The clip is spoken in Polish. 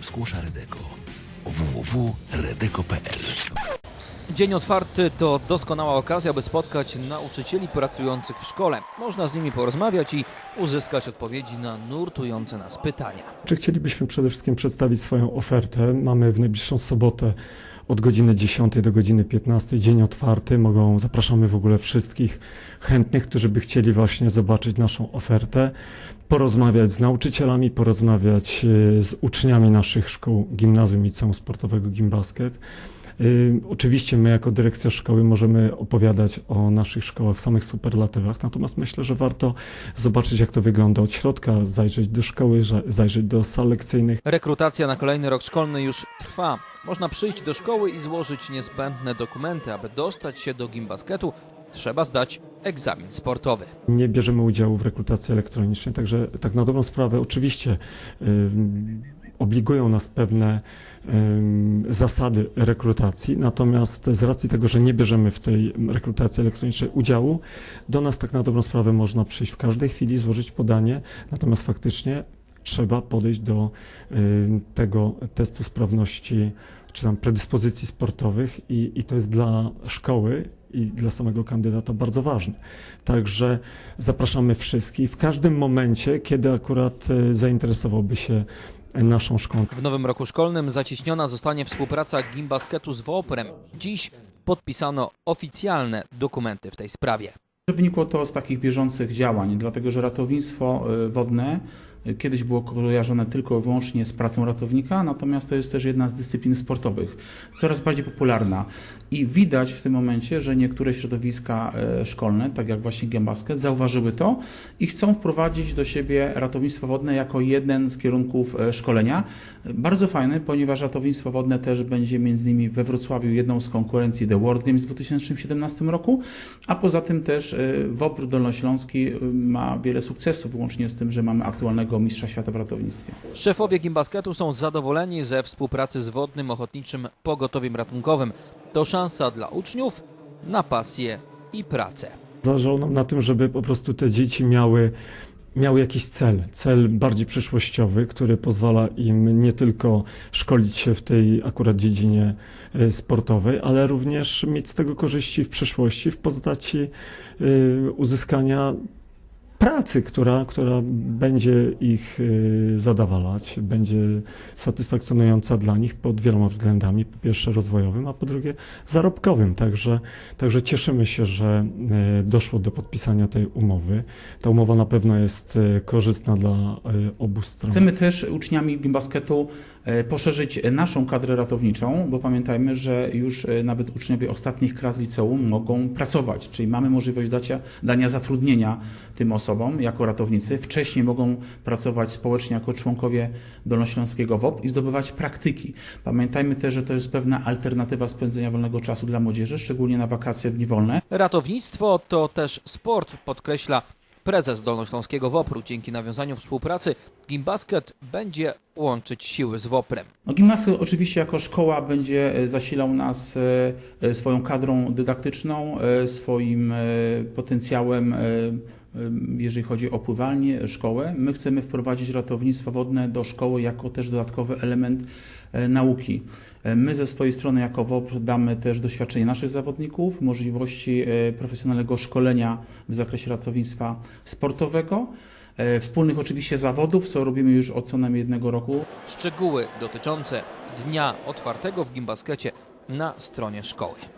Skłosza Redeko. www.redeko.pl Dzień otwarty to doskonała okazja, by spotkać nauczycieli pracujących w szkole. Można z nimi porozmawiać i uzyskać odpowiedzi na nurtujące nas pytania. Czy chcielibyśmy przede wszystkim przedstawić swoją ofertę? Mamy w najbliższą sobotę od godziny 10 do godziny 15 dzień otwarty. Mogą, zapraszamy w ogóle wszystkich chętnych, którzy by chcieli właśnie zobaczyć naszą ofertę, porozmawiać z nauczycielami, porozmawiać e, z uczniami naszych szkół gimnazjum i liceum sportowego Gimbasket. Y, Oczywiście my jako dyrekcja szkoły możemy opowiadać o naszych szkołach w samych superlatywach, natomiast myślę, że warto zobaczyć jak to wygląda od środka, zajrzeć do szkoły, za- zajrzeć do sal lekcyjnych. Rekrutacja na kolejny rok szkolny już trwa. Można przyjść do szkoły i złożyć niezbędne dokumenty. Aby dostać się do gimbasketu, trzeba zdać egzamin sportowy. Nie bierzemy udziału w rekrutacji elektronicznej, także tak na dobrą sprawę oczywiście ym, obligują nas pewne zasady rekrutacji, natomiast z racji tego, że nie bierzemy w tej rekrutacji elektronicznej udziału, do nas tak na dobrą sprawę można przyjść w każdej chwili, złożyć podanie, natomiast faktycznie trzeba podejść do tego testu sprawności czy tam predyspozycji sportowych i, i to jest dla szkoły i dla samego kandydata bardzo ważne. Także zapraszamy wszystkich w każdym momencie, kiedy akurat e, zainteresowałby się naszą szkołą. W nowym roku szkolnym zacieśniona zostanie współpraca gimbasketu z WOPR-em. Dziś podpisano oficjalne dokumenty w tej sprawie. Wynikło to z takich bieżących działań, dlatego że ratownictwo y, wodne kiedyś było kojarzone tylko i wyłącznie z pracą ratownika, natomiast to jest też jedna z dyscyplin sportowych, coraz bardziej popularna. I widać w tym momencie, że niektóre środowiska y, szkolne, tak jak właśnie Gambasket, zauważyły to i chcą wprowadzić do siebie ratownictwo wodne jako jeden z kierunków y, szkolenia. Bardzo fajny, ponieważ ratownictwo wodne też będzie między innymi we Wrocławiu jedną z konkurencji The World Games w 2017 roku, a poza tym też y, WOPR Dolnośląski y, ma wiele sukcesów, łącznie z tym, że mamy aktualnego mistrza świata w ratownictwie. Szefowie gimbasketu są zadowoleni ze współpracy z Wodnym Ochotniczym Pogotowiem Ratunkowym. To szansa dla uczniów na pasję i pracę. Zależało nam na tym, żeby po prostu te dzieci miały, miały jakiś cel, cel bardziej przyszłościowy, który pozwala im nie tylko szkolić się w tej akurat dziedzinie e, sportowej, ale również mieć z tego korzyści w przyszłości w postaci e, uzyskania pracy, która, która będzie ich y, zadowalać, będzie satysfakcjonująca dla nich pod wieloma względami. Po pierwsze rozwojowym, a po drugie zarobkowym. Także, także cieszymy się, że y, doszło do podpisania tej umowy. Ta umowa na pewno jest y, korzystna dla obu stron. Chcemy też uczniami gimbasketu e, poszerzyć naszą kadrę ratowniczą, bo pamiętajmy, że już nawet uczniowie ostatnich klas liceum mogą pracować, czyli mamy możliwość dacia, dania zatrudnienia tym osobom jako ratownicy. Wcześniej mogą pracować społecznie jako członkowie Dolnośląskiego WOP i zdobywać praktyki. Pamiętajmy też, że to jest pewna alternatywa spędzenia wolnego czasu dla młodzieży, szczególnie na wakacje, dni wolne. Ratownictwo to też sport, podkreśla prezes Dolnośląskiego WOPR-u. Dzięki nawiązaniu współpracy Gimbasket będzie łączyć siły z WOPR-em. No, Gimnazjum oczywiście jako szkoła będzie e, zasilał nas e, e, swoją kadrą dydaktyczną, swoim potencjałem, jeżeli chodzi o pływalnię, szkołę. My chcemy wprowadzić ratownictwo wodne do szkoły jako też dodatkowy element e, nauki. E, My ze swojej strony jako WOPR damy też doświadczenie naszych zawodników, możliwości e, profesjonalnego szkolenia w zakresie ratownictwa sportowego, wspólnych oczywiście zawodów, co robimy już od co najmniej jednego roku. Szczegóły dotyczące dnia otwartego w Gimbaskecie na stronie szkoły.